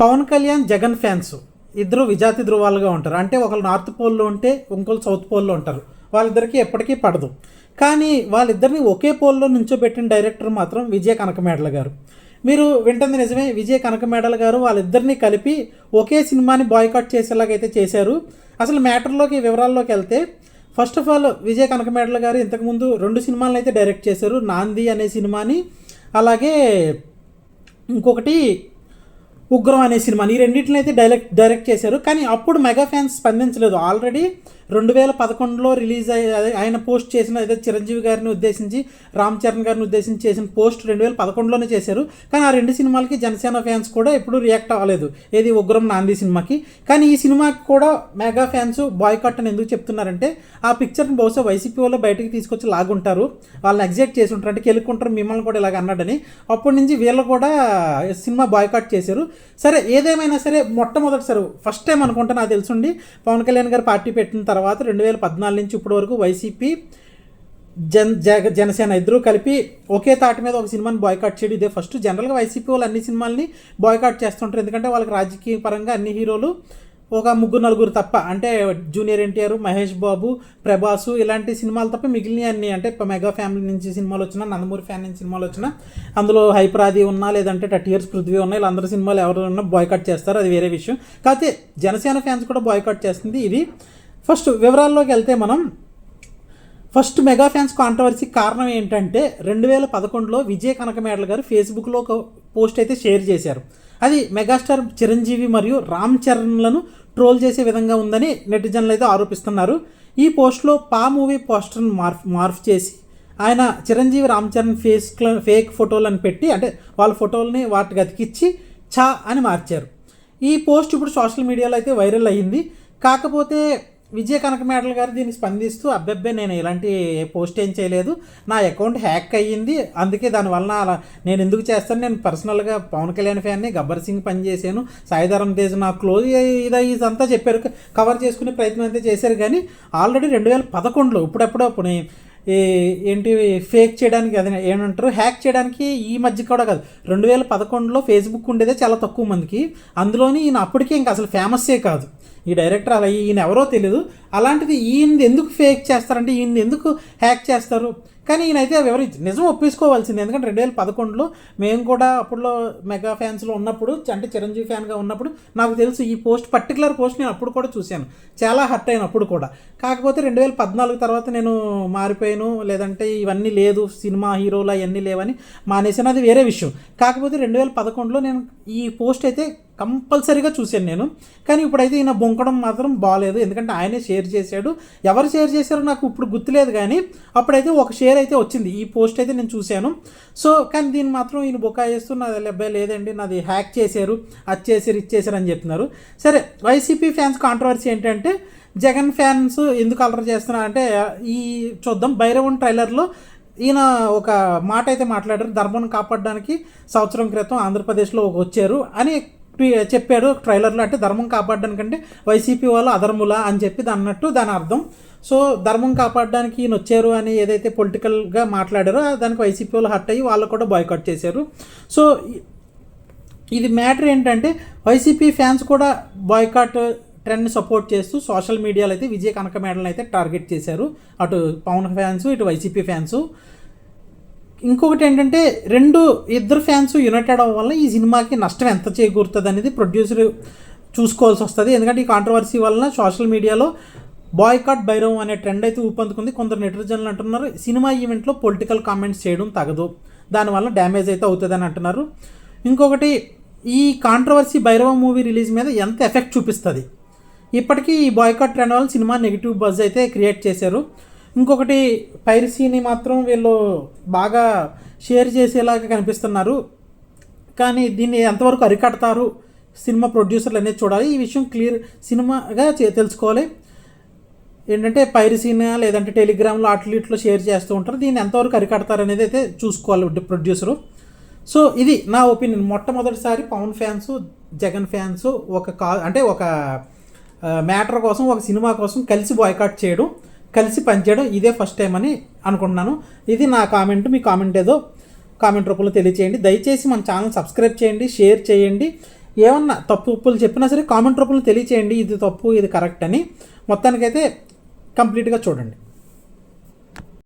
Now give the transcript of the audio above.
Pawan Kalyan Jagan fans. ఇద్దరు విజాతి ధృవాలుగా ఉంటారు. అంటే ఒకరు నార్త్ పోల్లో ఉంటే ఇంకోళ్ళు సౌత్ పోల్లో ఉంటారు. వాళ్ళిద్దరికీ ఎప్పటికీ పడదు. కానీ వాళ్ళిద్దరిని ఒకే పోల్లో నుంచోబెట్టిన డైరెక్టర్ మాత్రం విజయ కనకమేడల గారు. మీరు వింటుంది నిజమే విజయ కనకమేడల గారు వాళ్ళిద్దరిని కలిపి ఒకే సినిమాని బాయ్కాట్ చేసేలాగైతే చేశారు. అసలు మ్యాటర్లోకి వివరాల్లోకి వెళ్తే first of all Vijaya Kanakamedala garu ఇంతకుముందు రెండు సినిమాలను అయితే డైరెక్ట్ చేశారు. నాంది అనే సినిమాని అలాగే ఇంకొకటి ఉగ్రం అనే సినిమాని ఈ రెండింటిని అయితే డైరెక్ట్ డైరెక్ట్ చేశారు. కానీ అప్పుడు మెగా ఫ్యాన్స్ స్పందించలేదు. ఆల్రెడీ రెండు వేల పదకొండులో రిలీజ్ అయ్యి ఆయన పోస్ట్ చేసిన అదే చిరంజీవి గారిని ఉద్దేశించి రామ్ చరణ్ గారిని ఉద్దేశించి చేసిన పోస్ట్ రెండు వేల పదకొండులోనే చేశారు. కానీ ఆ రెండు సినిమాలకి జనసేన ఫ్యాన్స్ కూడా ఎప్పుడూ రియాక్ట్ అవ్వలేదు. ఏది ఉగ్రం నాంది సినిమాకి. కానీ ఈ సినిమాకి కూడా మెగా ఫ్యాన్స్ బాయ్కాట్ అని ఎందుకు చెప్తున్నారంటే ఆ పిక్చర్ని బహుశా వైసీపీ వాళ్ళు బయటకు తీసుకొచ్చి లాగుంటారు. వాళ్ళని ఎగ్జైట్ చేసి ఉంటారు. అంటే కెలుక్కుంటారు మిమ్మల్ని కూడా ఇలాగ అన్నాడని. అప్పటి నుంచి వీళ్ళు కూడా సినిమా బాయ్కాట్ చేశారు. సరే ఏదేమైనా సరే మొట్టమొదటిసారి ఫస్ట్ టైం అనుకుంటా నాకు తెలుసుండి పవన్ కళ్యాణ్ గారు పార్టీ పెట్టిన తర్వాత రెండు వేల పద్నాలుగు నుంచి ఇప్పటి వరకు వైసీపీ జన్ జగ జనసేన ఇద్దరూ కలిపి ఒకే తాటి మీద ఒక సినిమాని బాయ్కాట్ చేయడం. ఇదే ఫస్ట్ జనరల్గా వైసీపీ వాళ్ళు అన్ని సినిమాల్ని బాయ్కాట్ చేస్తుంటారు. ఎందుకంటే వాళ్ళకి రాజకీయ పరంగా అన్ని హీరోలు ఒక ముగ్గురు నలుగురు తప్ప అంటే జూనియర్ ఎన్టీఆర్ మహేష్ బాబు ప్రభాసు ఇలాంటి సినిమాలు తప్ప మిగిలిన అన్ని అంటే ఇప్పుడు మెగా ఫ్యామిలీ నుంచి సినిమాలు వచ్చినా నందమూరి ఫ్యాన్ నుంచి సినిమాలు వచ్చినా అందులో హైపరాది ఉన్నా లేదంటే థర్టీ ఇయర్స్ పృథ్వీ ఉన్నా వీళ్ళందరూ సినిమాలు ఎవరు ఉన్నా బాయ్కాట్ చేస్తారు అది వేరే విషయం. కాకపోతే జనసేన ఫ్యాన్స్ కూడా బాయ్కాట్ చేస్తుంది. ఇది ఫస్ట్ వివరాల్లోకి వెళ్తే మనం ఫస్ట్ మెగా ఫ్యాన్స్ కాంట్రవర్సీ కారణం ఏంటంటే రెండు వేల పదకొండులో విజయ కనకమేడల గారు ఫేస్బుక్లో ఒక పోస్ట్ అయితే షేర్ చేశారు. అది మెగాస్టార్ చిరంజీవి మరియు రామ్ చరణ్లను ట్రోల్ చేసే విధంగా ఉందని నెటిజన్లు అయితే ఆరోపిస్తున్నారు. ఈ పోస్ట్లో పా మూవీ పోస్టర్ను మార్ఫ్ మార్ఫ్ చేసి ఆయన చిరంజీవి రామ్ చరణ్ ఫేస్ ఫేక్ ఫోటోలను పెట్టి అంటే వాళ్ళ ఫోటోలని వాటికి అతికిచ్చి చా అని మార్చారు. ఈ పోస్ట్ ఇప్పుడు సోషల్ మీడియాలో అయితే వైరల్ అయ్యింది. కాకపోతే విజయ కనకమేడల గారు దీన్ని స్పందిస్తూ అబ్బెబ్బే నేను ఇలాంటి పోస్ట్ ఏం చేయలేదు. నా అకౌంట్ హ్యాక్ అయ్యింది. అందుకే దానివల్ల అలా నేను ఎందుకు చేస్తాను? నేను పర్సనల్గా పవన్ కళ్యాణ్ ఫ్యాన్ని గబ్బర్ సింగ్ పనిచేశాను సాయిధరం తేజ్ నా క్లోజ్ ఇది ఇదంతా చెప్పారు. కవర్ చేసుకునే ప్రయత్నం అయితే చేశారు. కానీ ఆల్రెడీ రెండు వేల పదకొండులో ఇప్పుడెప్పుడప్పుడు ఏంటి ఫేక్ చేయడానికి అదే ఏమంటారు? హ్యాక్ చేయడానికి ఈ మధ్య కూడా కాదు. రెండు వేల పదకొండులో ఫేస్బుక్ ఉండేదే చాలా తక్కువ మందికి. అందులోని ఈయన అప్పటికే ఇంకా అసలు ఫేమస్సే కాదు. ఈ డైరెక్టర్ అలా ఈయన ఎవరో తెలియదు అలాంటిది ఈయన ఎందుకు ఫేక్ చేస్తారంటే ఈయన ఎందుకు హ్యాక్ చేస్తారు? కానీ ఈయనైతే వివరించి నిజం ఒప్పించుకోవాల్సింది ఎందుకంటే రెండు వేల పదకొండులో మేము కూడా అప్పుడులో మెగా ఫ్యాన్స్లో ఉన్నప్పుడు అంటే చిరంజీవి ఫ్యాన్గా ఉన్నప్పుడు నాకు తెలుసు ఈ పోస్ట్ పర్టికులర్ పోస్ట్ నేను అప్పుడు కూడా చూశాను. చాలా హర్ట్ అయిన అప్పుడు కూడా. కాకపోతే రెండు వేల పద్నాలుగు తర్వాత నేను మారిపోయాను. లేదంటే ఇవన్నీ లేదు సినిమా హీరోలు అవన్నీ లేవని మానేసాను అది వేరే విషయం. కాకపోతే రెండు వేల పదకొండులో నేను ఈ పోస్ట్ అయితే కంపల్సరీగా చూశాను నేను. కానీ ఇప్పుడైతే ఈయన బొంకడం మాత్రం బాగాలేదు ఎందుకంటే ఆయనే షేర్ చేశాడు. ఎవరు షేర్ చేశారో నాకు ఇప్పుడు గుర్తులేదు కానీ అప్పుడైతే ఒక షేర్ అయితే వచ్చింది. ఈ పోస్ట్ అయితే నేను చూశాను. సో కానీ దీన్ని మాత్రం ఈయన బొకా చేస్తూ నాది అబ్బాయి లేదండి నాది హ్యాక్ చేశారు అది చేశారు ఇది చేశారు అని చెప్తున్నారు. సరే వైసీపీ ఫ్యాన్స్ కాంట్రవర్సీ ఏంటంటే జగన్ ఫ్యాన్స్ ఎందుకు అలర్ చేస్తున్నారు అంటే ఈ చూద్దాం భైరవన్ ట్రైలర్లో ఈయన ఒక మాట అయితే మాట్లాడారు. ధర్మం కాపాడడానికి సంవత్సరం క్రితం ఆంధ్రప్రదేశ్లో వచ్చారు అని చెప్పాడు ట్రైలర్లో అంటే ధర్మం కాపాడడానికంటే వైసీపీ వాళ్ళు అధర్ములా అని చెప్పి దాని అన్నట్టు దాని అర్థం. సో ధర్మం కాపాడడానికి ఈయన వచ్చారు అని ఏదైతే పొలిటికల్గా మాట్లాడారో దానికి వైసీపీ వాళ్ళు హట్ అయ్యి వాళ్ళు కూడా బాయ్కాట్ చేశారు. సో ఇది మ్యాటర్ ఏంటంటే వైసీపీ ఫ్యాన్స్ కూడా బాయ్కాట్ ట్రెండ్ని సపోర్ట్ చేస్తూ సోషల్ మీడియాలో అయితే విజయ్ కనక మేడల్ని అయితే టార్గెట్ చేశారు. అటు పవన్ ఫ్యాన్స్ ఇటు వైసీపీ ఫ్యాన్స్. ఇంకొకటి ఏంటంటే రెండు ఇద్దరు ఫ్యాన్స్ యునైటెడ్ అవ్వడం వల్ల ఈ సినిమాకి నష్టం ఎంత చేకూరుతుంది అనేది ప్రొడ్యూసర్ చూసుకోవాల్సి వస్తుంది. ఎందుకంటే ఈ కాంట్రవర్సీ వలన సోషల్ మీడియాలో బాయ్కాట్ భైరవ్ అనే ట్రెండ్ అయితే ఊపందుకుంది. కొందరు నెటిజన్లు అంటున్నారు సినిమా ఈవెంట్లో పొలిటికల్ కామెంట్స్ చేయడం తగదు. దానివల్ల డ్యామేజ్ అయితే అవుతుందని అంటున్నారు. ఇంకొకటి ఈ కాంట్రవర్సీ భైరవ మూవీ రిలీజ్ మీద ఎంత ఎఫెక్ట్ చూపిస్తుంది? ఇప్పటికీ ఈ బాయ్కాట్ ట్రెండ్ వల్ల సినిమా నెగిటివ్ బజ్ అయితే క్రియేట్ చేశారు. ఇంకొకటి పైరసీని మాత్రం వీళ్ళు బాగా షేర్ చేసేలాగా కనిపిస్తున్నారు. కానీ దీన్ని ఎంతవరకు అరికడతారు సినిమా ప్రొడ్యూసర్లు అనేది చూడాలి. ఈ విషయం క్లియర్ సినిమాగా చే- తెలుసుకోవాలి. ఏంటంటే పైరసీనా లేదంటే టెలిగ్రామ్లో అట్లీట్లో షేర్ చేస్తూ ఉంటారు. దీన్ని ఎంతవరకు అరికడతారు అనేది అయితే చూసుకోవాలి ప్రొడ్యూసరు. సో ఇది నా ఒపీనియన్. మొట్టమొదటిసారి పవన్ ఫ్యాన్స్ జగన్ ఫ్యాన్స్ ఒక కా అంటే ఒక మ్యాటర్ కోసం ఒక సినిమా కోసం కలిసి బాయ్కాట్ చేయడం. కలిసి పనిచేయడం ఇదే ఫస్ట్ టైం అని అనుకుంటున్నాను. ఇది నా కామెంట్ మీ కామెంట్ ఏదో కామెంట్ రూపంలో తెలియచేయండి. దయచేసి మన ఛానల్ సబ్స్క్రైబ్ చేయండి షేర్ చేయండి. ఏమన్నా తప్పు ఉప్పులు చెప్పినా సరే కామెంట్ రూపంలో తెలియచేయండి. ఇది తప్పు ఇది కరెక్ట్ అని. మొత్తానికైతే కంప్లీట్గా చూడండి.